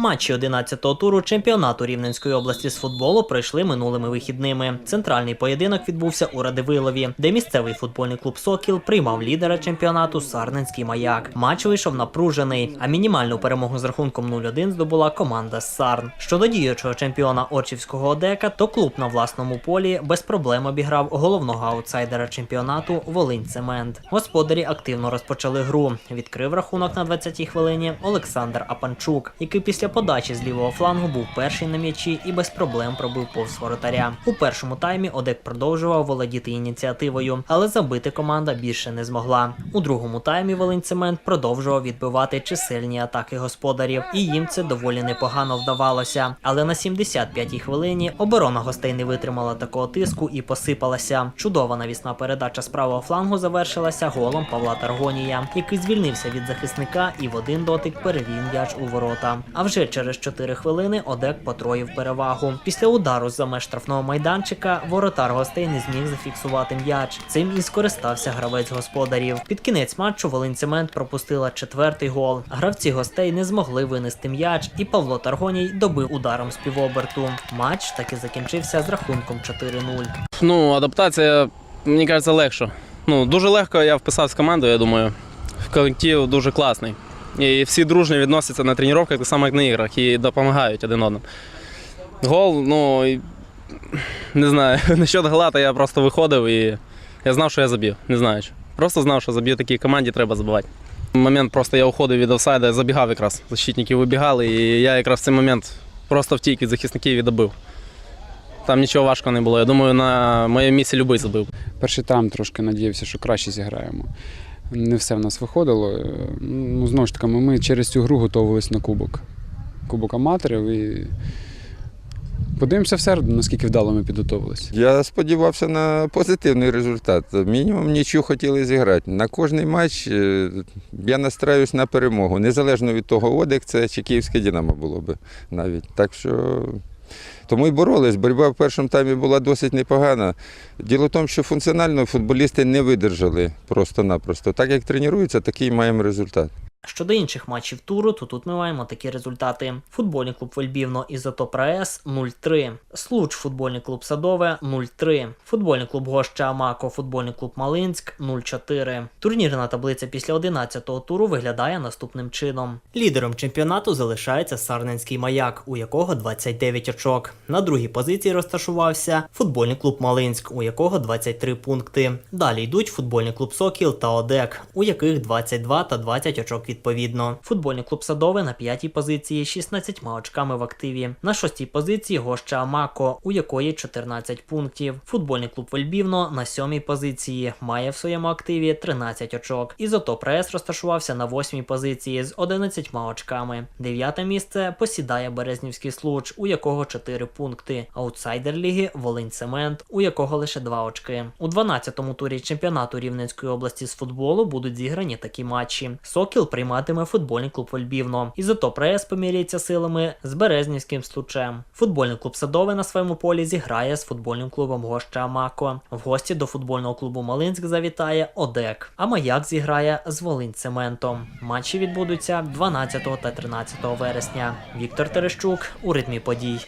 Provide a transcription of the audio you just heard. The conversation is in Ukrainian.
Матчі 11-го туру чемпіонату Рівненської області з футболу пройшли минулими вихідними. Центральний поєдинок відбувся у Радивилові, де місцевий футбольний клуб Сокіл приймав лідера чемпіонату Сарненський маяк. Матч вийшов напружений, а мінімальну перемогу з рахунком 0-1 здобула команда Сарн. Щодо діючого чемпіона Орчівського Одека, то клуб на власному полі без проблем обіграв головного аутсайдера чемпіонату Волинь Цемент. Господарі активно розпочали гру. Відкрив рахунок на 20-й хвилині Олександр Апанчук, який після подачі з лівого флангу був перший на м'ячі і без проблем пробив повз воротаря. У першому таймі Одек продовжував володіти ініціативою, але забити команда більше не змогла. У другому таймі Волинь Цемент продовжував відбивати чисельні атаки господарів, і їм це доволі непогано вдавалося. Але на 75-й хвилині оборона гостей не витримала такого тиску і посипалася. Чудова навісна передача з правого флангу завершилася голом Павла Таргонія, який звільнився від захисника і в один дотик перевів м'яч у ворота. А вже через 4 хвилини Одек потроїв перевагу. Після удару за меж штрафного майданчика воротар гостей не зміг зафіксувати м'яч. Цим і скористався гравець господарів. Під кінець матчу Волинцемент пропустила четвертий гол. Гравці гостей не змогли винести м'яч, і Павло Таргоній добив ударом з півоберту. Матч таки закінчився з рахунком 4-0. Ну, адаптація, мені кажеться, легше. Ну, дуже легко я вписався в команду, я думаю. Колектив дуже класний. І всі дружньо відносяться на тренуваннях, так само, як на іграх, і допомагають один одному. Гол, ну, не знаю, насчет гола, то я просто виходив і я знав, що я заб'ю. Не знаю. Просто знав, що заб'ю такій команді, треба забивати. Момент просто я уходив від офсайда, я забігав якраз. Защитники вибігали, і я якраз в цей момент просто втік від захисників і добив. Там нічого важкого не було. Я думаю, на моєму місці любий забив. Перший тайм трошки надіявся, що краще зіграємо. Не все в нас виходило. Е, Ну, знову ж таки, ми через цю гру готувалися на кубок. Кубок аматорів і подивимося в середу, наскільки вдало ми підготувалися. Я сподівався на позитивний результат. Мінімум нічого хотіли зіграти. На кожний матч е, я настраюсь на перемогу. Незалежно від того, Одек це чи Київське Динамо було би навіть. Так що тому і боролись. Боротьба в першому таймі була досить непогана. Діло в тому, що функціонально футболісти не видержали просто-напросто. Так як тренуються, такий маємо результат. Щодо інших матчів туру, то тут ми маємо такі результати: футбольний клуб Вельбівно Ізотоп АЕС 0-3, Случ футбольний клуб Садове 0-3, футбольний клуб Гоща Амако, футбольний клуб Малинськ 0-4. Турнірна таблиця після 11-го туру виглядає наступним чином. Лідером чемпіонату залишається Сарненський маяк, у якого 29 очок. На другій позиції розташувався футбольний клуб Малинськ, у якого 23 пункти. Далі йдуть футбольний клуб Сокіл та Одек, у яких 22 та 20 очок відповідно. Футбольний клуб Садове на п'ятій позиції з 16 очками в активі. На шостій позиції Гоща Амако, у якої 14 пунктів. Футбольний клуб Вельбівно на сьомій позиції має в своєму активі 13 очок. Ізотоп РЕС розташувався на восьмій позиції з 11 очками. Дев'яте місце посідає Березнівський случ, у якого 4 пункти. Аутсайдер ліги Волинь Цемент, у якого лише 2 очки. У 12-му турі чемпіонату Рівненської області з футболу будуть зіграні такі матчі. Сокіл прийматиме футбольний клуб Вольбівно. Ізотоп РЕС поміряється силами з Березнівським случем. Футбольний клуб Садове на своєму полі зіграє з футбольним клубом Гоща Амако. В гості до футбольного клубу Малинськ завітає Одек. А Маяк зіграє з Волинь Цементом. Матчі відбудуться 12 та 13 вересня. Віктор Терещук у ритмі подій.